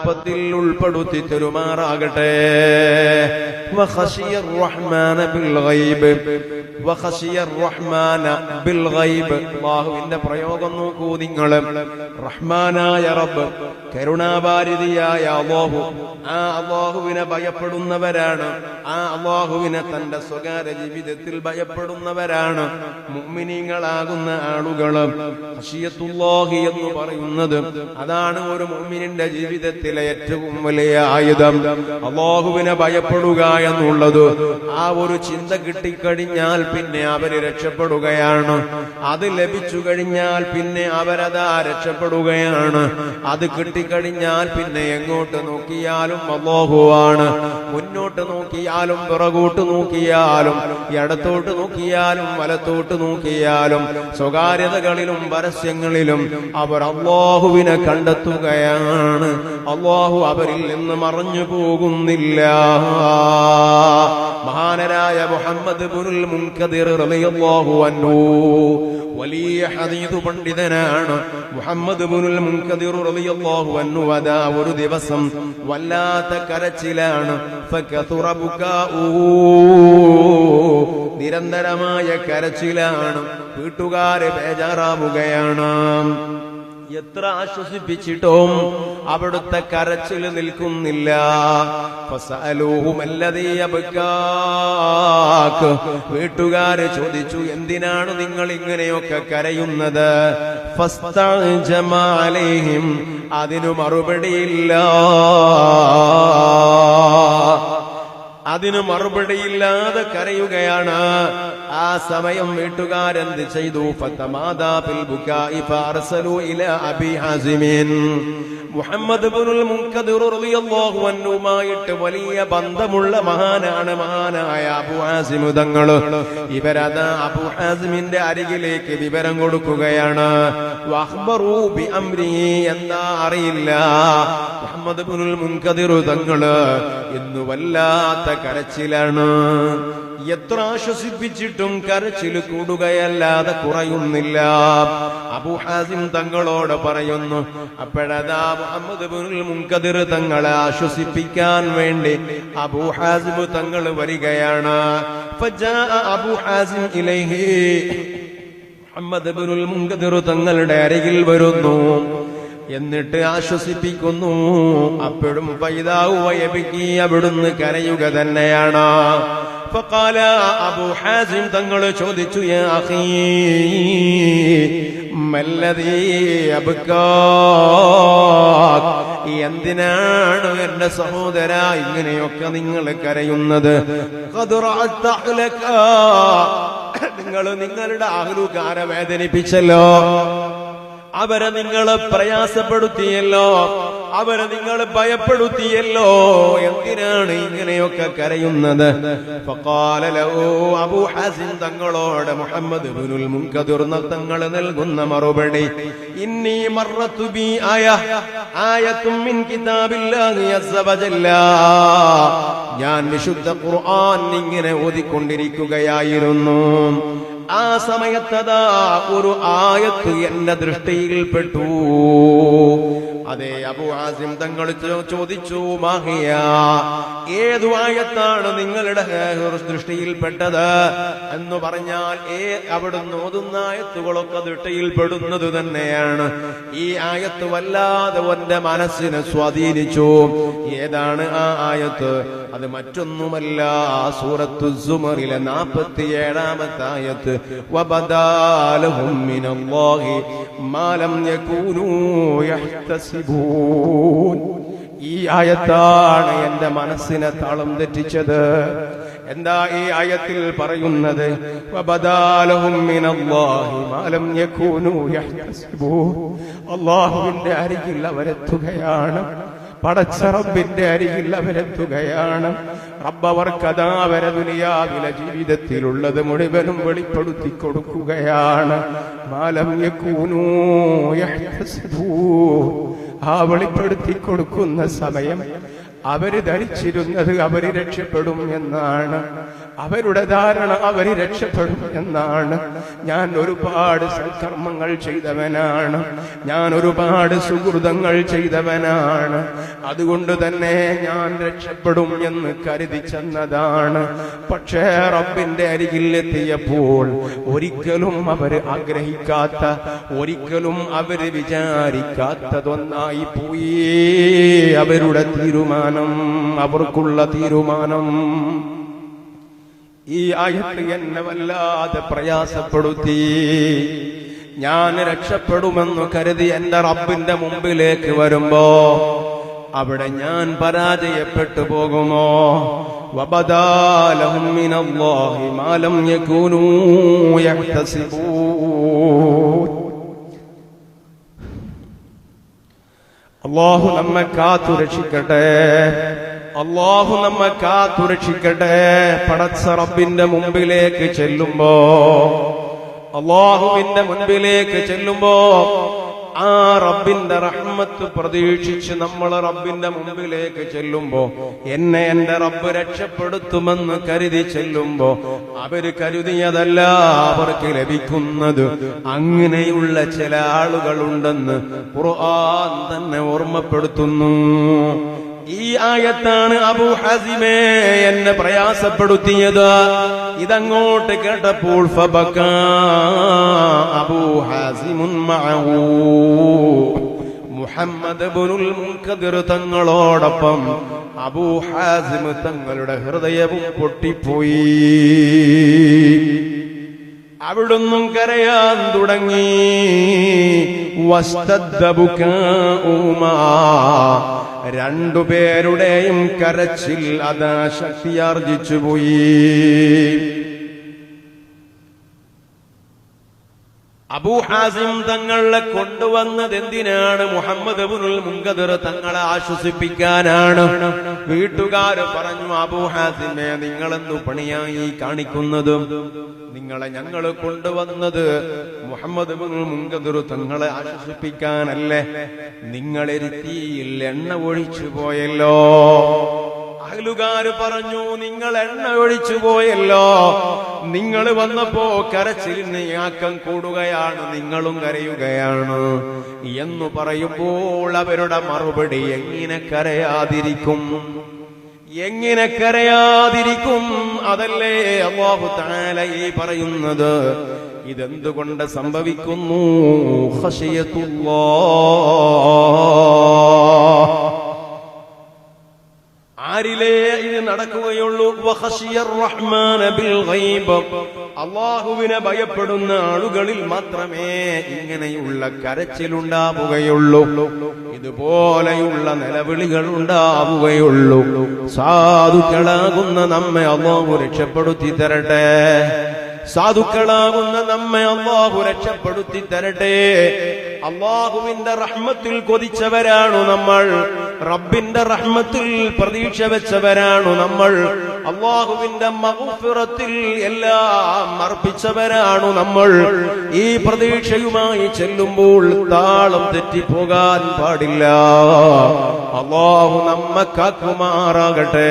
കുടുംബത്തിൽ ഉൾപ്പെടുത്തി തെരുമാറാകട്ടെ. ബാഹുവിന്റെ പ്രയോഗം നോക്കൂ നിങ്ങൾ റഹ്മാനായ റബ്ബ് കരുണാപാരിതിയായ അബോഹു ആ അബോഹുവിനെ ഭയപ്പെടുന്നവരാണ്. ആ അബോഹുവിനെ തന്റെ സ്വകാര്യ ജീവിതത്തിൽ ഭയപ്പെടുന്നവരാണ് മുമ്മിനിങ്ങളാകുന്ന ആളുകൾ എന്ന് പറയുന്നത് അതാണ് ഒരു മുമ്മിനിന്റെ ജീവിതത്തിൽ ജീവിതത്തിലെ ഏറ്റവും വലിയ ആയുധം അള്ളാഹുവിനെ ഭയപ്പെടുക എന്നുള്ളത്. ആ ഒരു ചിന്ത കിട്ടിക്കഴിഞ്ഞാൽ പിന്നെ അവർ രക്ഷപ്പെടുകയാണ്. അത് ലഭിച്ചു കഴിഞ്ഞാൽ പിന്നെ അവരതാ രക്ഷപ്പെടുകയാണ്. അത് കിട്ടിക്കഴിഞ്ഞാൽ പിന്നെ എങ്ങോട്ട് നോക്കിയാലും അള്ളാഹുവാണ്. മുന്നോട്ട് നോക്കിയാലും പുറകോട്ട് നോക്കിയാലും ഇടത്തോട്ട് നോക്കിയാലും വലത്തോട്ട് നോക്കിയാലും സ്വകാര്യതകളിലും പരസ്യങ്ങളിലും അവർ അള്ളാഹുവിനെ കണ്ടെത്തുകയാണ്. അള്ളാഹു അവരിൽ നിന്ന് മറഞ്ഞു പോകുന്നില്ല. മഹാനരായ മുഹമ്മദ് ബുനുൽ മുൻകദിർ റളിയല്ലാഹു അൻഹു വലിയ ഹദീദ് പണ്ഡിതനാണ് മുഹമ്മദ് ബുനുൽ മുൻകദിർ റളിയല്ലാഹു അൻഹു. അതാ ഒരു ദിവസം വല്ലാത്ത കരച്ചിലാണ്. ഫകതുറ ബുകാഉ നിരന്തരമായ കരച്ചിലാണ്. വീട്ടുകാരെ ബേജാറാവുകയാണ്. എത്ര ആശ്വസിപ്പിച്ചിട്ടും അവിടുത്തെ കരച്ചിൽ നിൽക്കുന്നില്ല. വീട്ടുകാര് ചോദിച്ചു എന്തിനാണ് നിങ്ങൾ ഇങ്ങനെയൊക്കെ കരയുന്നത്? അതിനു മറുപടിയില്ല. അതിന് മറുപടിയില്ലാതെ കരയുകയാണ്. ആ സമയം വീട്ടുകാരെന്ത് ചെയ്തു? മുഹമ്മദ് അൻഹുമായിട്ട് വലിയ ബന്ധമുള്ള മഹാനാണ് മഹാനായ അബു ഹാസിം തങ്ങൾ ഇവരത് അബു ഹാസിമിന്റെ അരികിലേക്ക് വിവരം കൊടുക്കുകയാണ്. എന്താ അറിയില്ല. മുഹമ്മദ് ഇബ്നുൽ മുൻകദിർ തങ്ങൾ ഇന്ന് വല്ലാത്ത കരച്ചിലാണ്. എത്ര ആശ്വസിപ്പിച്ചിട്ടും കരച്ചിൽ കൂടുകയല്ലാതെ കുറയുന്നില്ല. അബു ഹാസിം തങ്ങളോട് പറയുന്നു അപ്പോഴതാ മുഹമ്മദ് ഇബ്നുൽ മുൻകദിർ തങ്ങളെ ആശ്വസിപ്പിക്കാൻ വേണ്ടി അബു ഹാസിം തങ്ങൾ വരികയാണ്. ഫജാഅ അബു ഹാസിം ഇലൈഹി മുഹമ്മദ് തങ്ങളുടെ അരികിൽ വരുന്നു. എന്നിട്ട് ആശ്വസിപ്പിക്കുന്നു. അപ്പോഴും പൈതാവ് വയപിക്കി അവിടുന്ന് കരയുക തന്നെയാണ്. അബു ഹാസിം തങ്ങൾ ചോദിച്ചു എന്തിനാണ് എന്റെ സഹോദര ഇങ്ങനെയൊക്കെ നിങ്ങൾ കരയുന്നത്. നിങ്ങൾ നിങ്ങളുടെ അഹ്ലുകാരെ വേദനിപ്പിച്ചല്ലോ. അവരെ നിങ്ങൾ പ്രയാസപ്പെടുത്തിയല്ലോ. അവരെ നിങ്ങൾ ഭയപ്പെടുത്തിയല്ലോ. എന്തിനാണ് ഇങ്ങനെയൊക്കെ കരയുന്നത്? അബൂ ഹാസിം തങ്ങളോട് മുഹമ്മദ് മുൻകദിർ തങ്ങൾ നൽകുന്ന മറുപടി ഇന്നി മറത്തു ബി ആയ ആയത്തും മിൻ കിതാബില്ലാഹി അസ്സബജല്ല ഞാൻ വിശുദ്ധ ഖുർആൻ ഇങ്ങനെ ഓതിക്കൊണ്ടിരിക്കുകയായിരുന്നു. ആ സമയത്തതാ ഒരു ആയത്ത് എന്റെ ദൃഷ്ടിയിൽപ്പെട്ടു. അതെ അബു ആസിം തങ്ങൾ ചോദിച്ചു മാഹിയ ഏതു ആയത്താണ് നിങ്ങളുടെ സൃഷ്ടിയിൽപ്പെട്ടത് എന്ന് പറഞ്ഞാൽ ഏ അവിടുന്ന് ഓതുന്ന ആയത്തുകളൊക്കെ ദൃഷ്ടിയിൽപ്പെടുന്നത് തന്നെയാണ്. ഈ ആയത്ത് വല്ലാതെ ഒന്റെ മനസ്സിനെ സ്വാധീനിച്ചു. ഏതാണ് ആ ആയത്ത്? അത് മറ്റൊന്നുമല്ല സൂറത്തു സുമറിലെ നാപ്പത്തി ഏഴാമത്തെ ആയത്ത് വബദാലഹും മിനല്ലാഹി മാലം യകൂനു യഹ്തസി ഈ ആയത്താണ് എന്റെ മനസ്സിനെ താളം തെറ്റിച്ചത്. എന്താ ഈ ആയത്തിൽ പറയുന്നത്? അള്ളാഹുവിന്റെ അരികിൽ അവരെത്തുകയാണ്. പടച്ച റബ്ബിന്റെ അരികിൽ അവരെത്തുകയാണ്. റബ്ബവർ കഥാ വരെ ജീവിതത്തിലുള്ളത് മുഴുവനും വെളിപ്പെടുത്തി കൊടുക്കുകയാണ്. മാലം യക്കൂനൂ ആ വെളിപ്പെടുത്തി കൊടുക്കുന്ന സമയം. അവർ ധരിച്ചിരുന്നത് അവർ രക്ഷപ്പെടും എന്നാണ്. അവരുടെ ധാരണ അവർ രക്ഷപ്പെടും എന്നാണ്. ഞാൻ ഒരുപാട് സൽക്കർമ്മങ്ങൾ ചെയ്തവനാണ്. ഞാൻ ഒരുപാട് സുഹൃതങ്ങൾ ചെയ്തവനാണ്. അതുകൊണ്ട് തന്നെ ഞാൻ രക്ഷപ്പെടും എന്ന് കരുതി ചെന്നതാണ്. പക്ഷേ റബ്ബിന്റെ അരികിൽ എത്തിയപ്പോൾ ഒരിക്കലും അവർ ആഗ്രഹിക്കാത്ത ഒരിക്കലും അവർ വിചാരിക്കാത്തതൊന്നായി പോയി. അവരുടെ തീരുമാനം അവർക്കുള്ള തീരുമാനം. ഈ ആയത്ത് എന്നെ വല്ലാതെ പ്രയാസപ്പെടുത്തി. ഞാൻ രക്ഷപ്പെടുമെന്ന് കരുതി എന്റെ റബ്ബിന്റെ മുമ്പിലേക്ക് വരുമ്പോ അവിടെ ഞാൻ പരാജയപ്പെട്ടു പോകുമോ? വബദാലഹും മിനല്ലാഹി മാലം യകൂനൂ യഹ്തസിബൂൻ അള്ളാഹു നമ്മെ കാത്തു രക്ഷിക്കട്ടെ. അള്ളാഹു നമ്മെ കാത്തു രക്ഷിക്കട്ടെ. പടച്ച മുമ്പിലേക്ക് ചെല്ലുമ്പോ അള്ളാഹുവിന്റെ മുൻപിലേക്ക് ചെല്ലുമ്പോ ആ റബ്ബിന്റെ റഹ്മത്ത് പ്രതീക്ഷിച്ച് നമ്മൾ റബ്ബിന്റെ മുമ്പിലേക്ക് ചെല്ലുമ്പോ എന്നെ എന്റെ റബ്ബ് രക്ഷപ്പെടുത്തുമെന്ന് കരുതി ചെല്ലുമ്പോ അവർ കരുതിയതല്ല അവർക്ക് ലഭിക്കുന്നത് അങ്ങനെയുള്ള ചില ആളുകളുണ്ടെന്ന് ഖുർആൻ തന്നെ ഓർമ്മപ്പെടുത്തുന്നു. ഈ ആയത്താണ് അബു ഹസിമേ എന്നെ പ്രയാസപ്പെടുത്തിയത്. ഇതങ്ങോട്ട് കേട്ടപ്പോൾ അബു ഹാസിമുൻ മുഹമ്മദ് ബുനുൽ മുൻകദിർ തങ്ങളോടൊപ്പം അബൂ ഹാസിം തങ്ങളുടെ ഹൃദയവും പൊട്ടിപ്പോയി. അവിടുന്നും കരയാൻ തുടങ്ങി. വസ്തദ്ദ ബുകാഉമാ. രണ്ടുപേരുടെയും കരച്ചിൽ അത് ശക്തിയാർജിച്ചുപോയി പോയി. അബൂ ഹാസിം തങ്ങളെ കൊണ്ടുവന്നത് എന്തിനാണ് മുഹമ്മദ് മുങ്കദർ തങ്ങളെ ആശ്വസിപ്പിക്കാനാണ്. വീട്ടുകാര് പറഞ്ഞു അബൂ നിങ്ങളെന്നു പണിയായി കാണിക്കുന്നതും? നിങ്ങളെ ഞങ്ങൾ കൊണ്ടുവന്നത് മുഹമ്മദ് അബുൽ മുങ്കദർ തങ്ങളെ ആശ്വസിപ്പിക്കാനല്ലേ? നിങ്ങളെ രീതിയിൽ എണ്ണ ഒഴിച്ചു പോയല്ലോ. അഹലുകാര് പറഞ്ഞു നിങ്ങൾ എണ്ണ ഒഴിച്ചു പോയല്ലോ. നിങ്ങൾ വന്നപ്പോ കരച്ചിലിന് ആക്കം കൂടുകയാണ് നിങ്ങളും കരയുകയാണ്. എന്ന് പറയുമ്പോൾ അവരുടെ മറുപടി എങ്ങനെ കരയാതിരിക്കും? എങ്ങനെ കരയാതിരിക്കും? അതല്ലേ അള്ളാഹു താല ഈ പറയുന്നത്. ഇതെന്തുകൊണ്ട് സംഭവിക്കുന്നു? ഖശിയത്തുല്ലാഹ് ആരിലേ ഇത് നടക്കുകയുള്ളൂ? അള്ളാഹുവിനെ ഭയപ്പെടുന്ന ആളുകളിൽ മാത്രമേ ഇങ്ങനെയുള്ള കരച്ചിലുണ്ടാവുകയുള്ളൂ. ഇതുപോലെയുള്ള നിലവിളികൾ ഉണ്ടാവുകയുള്ളൂ. സാധുക്കളാകുന്ന നമ്മെ അള്ളാഹു രക്ഷപ്പെടുത്തി തരട്ടെ. സാധുക്കളാകുന്ന നമ്മെ അള്ളാഹു രക്ഷപ്പെടുത്തി തരട്ടെ. അള്ളാഹുവിന്റെ റഹ്മത്തിൽ കൊതിച്ചവരാണു നമ്മൾ. റബ്ബിന്റെ റഹ്മത്തിൽ പ്രതീക്ഷ വെച്ചവരാണു നമ്മൾ. അള്ളാഹുവിന്റെ മഹുഫിറത്തിൽ എല്ലാം അർപ്പിച്ചവരാണു നമ്മൾ. ഈ പ്രതീക്ഷയുമായി ചെല്ലുമ്പോൾ താളം തെറ്റിപ്പോകാൻ പാടില്ല. അള്ളാഹു നമ്മ കാക്കുമാറാകട്ടെ.